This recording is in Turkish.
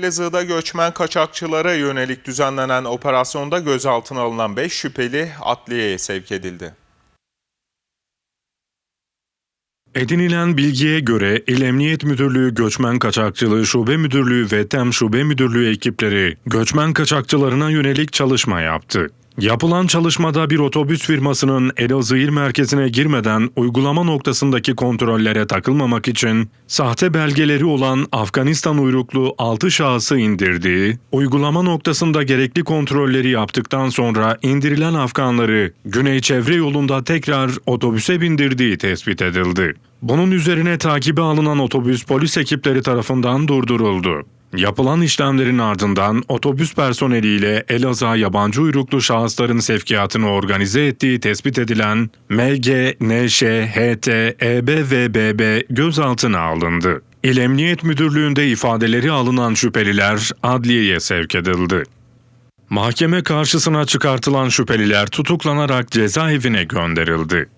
Elazığ'da göçmen kaçakçılara yönelik düzenlenen operasyonda gözaltına alınan 5 şüpheli adliyeye sevk edildi. Edinilen bilgiye göre İl Emniyet Müdürlüğü Göçmen Kaçakçılığı Şube Müdürlüğü ve TEM Şube Müdürlüğü ekipleri göçmen kaçakçılarına yönelik çalışma yaptı. Yapılan çalışmada bir otobüs firmasının Elazığ il merkezine girmeden uygulama noktasındaki kontrollere takılmamak için sahte belgeleri olan Afganistan uyruklu 6 şahsı indirdiği, uygulama noktasında gerekli kontrolleri yaptıktan sonra indirilen Afganları Güney Çevre yolunda tekrar otobüse bindirdiği tespit edildi. Bunun üzerine takibe alınan otobüs polis ekipleri tarafından durduruldu. Yapılan işlemlerin ardından otobüs personeliyle Elazığ yabancı uyruklu şahısların sevkiyatını organize ettiği tespit edilen MG, NŞ, HT, EB ve BB gözaltına alındı. İl Emniyet Müdürlüğü'nde ifadeleri alınan şüpheliler adliyeye sevk edildi. Mahkeme karşısına çıkartılan şüpheliler tutuklanarak cezaevine gönderildi.